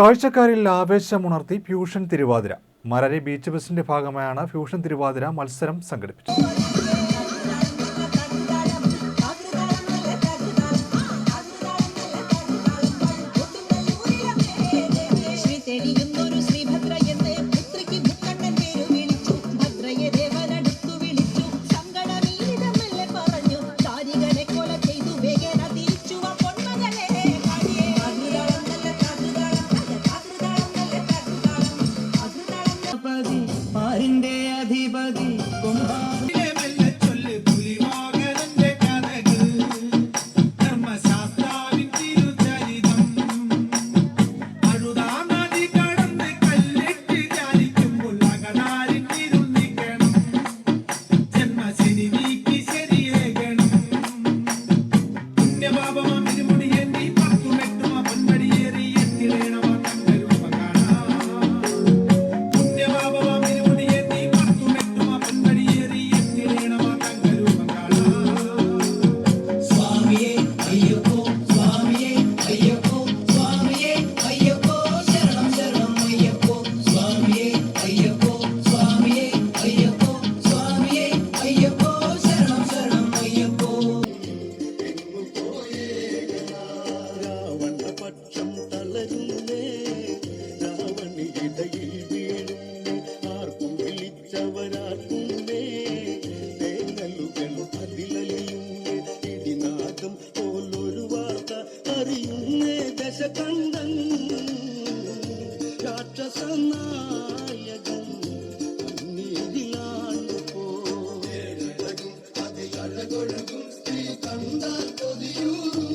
കാഴ്ചക്കാരിൽ ആവേശമുണർത്തി fusion Thiruvathira. Marari beach ബസിന്റെ ഭാഗമായാണ് ഫ്യൂഷൻ തിരുവാതിര മത്സരം സംഘടിപ്പിച്ചത്. അതിന്റെ അധിപതി കൊണ്ടാകും നിറച്ചവനാക്കുന്നേ തേനലുകൾ അതിലലിയുന്നേ ഇടിനാദം പോലൊരു വാർത്ത അറിയുന്നേ ദശകണ്ഠൻ. രാക്ഷസനായകൻ നീതിലാണ് പോ. അതിലഴകൊഴുകും ശ്രീ കണ്ടാൽ കൊതിയൂറും